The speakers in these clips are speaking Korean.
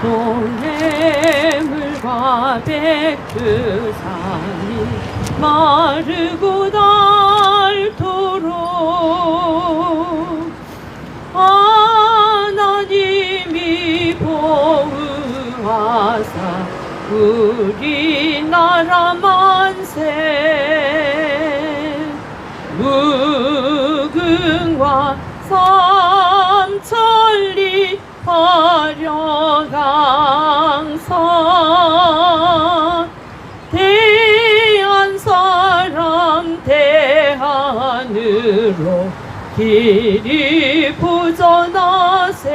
동해물과 백두산이 마르고 닳도록 하나님이 보호하사 우리나라 만세 무궁화 삼천리 화려강산 대한 사람 대한으로 길이 부전하세.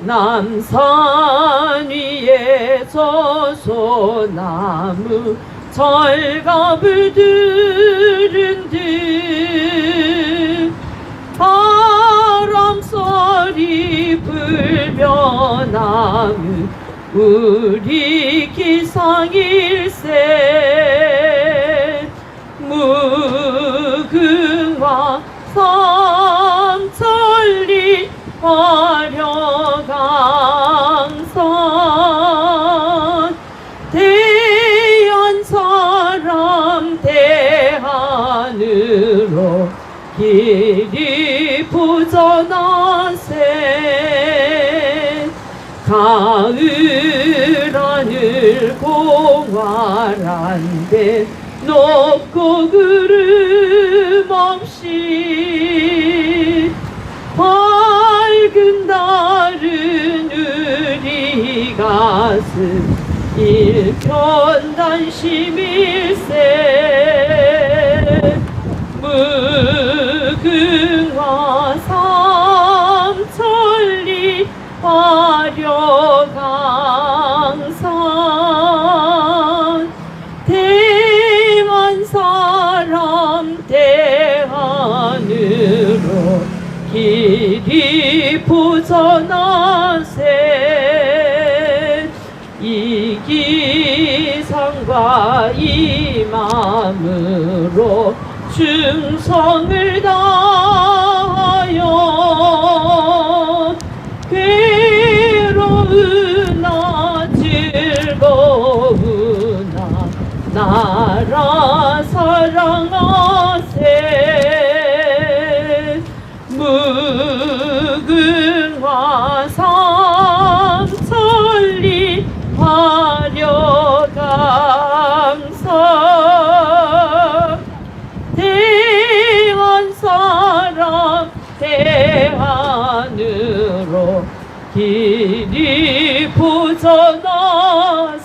남산 위에 저소나무 절갑을 들은 우리 기상일세 무궁화 삼천리 화려강산 대한 사람 대한으로 길이 부전하세 가을 하늘 공활한데 높고 구름 없이 밝은 달은 우리 가슴 일편 단심일세 무궁화 이 부전하세. 이 기상과 이 마음으로 충성을 다하여 괴로우나 즐거우나 나라 사랑하세 무궁화 삼천리 화려강산 대한 사람 대한으로 길이 부전하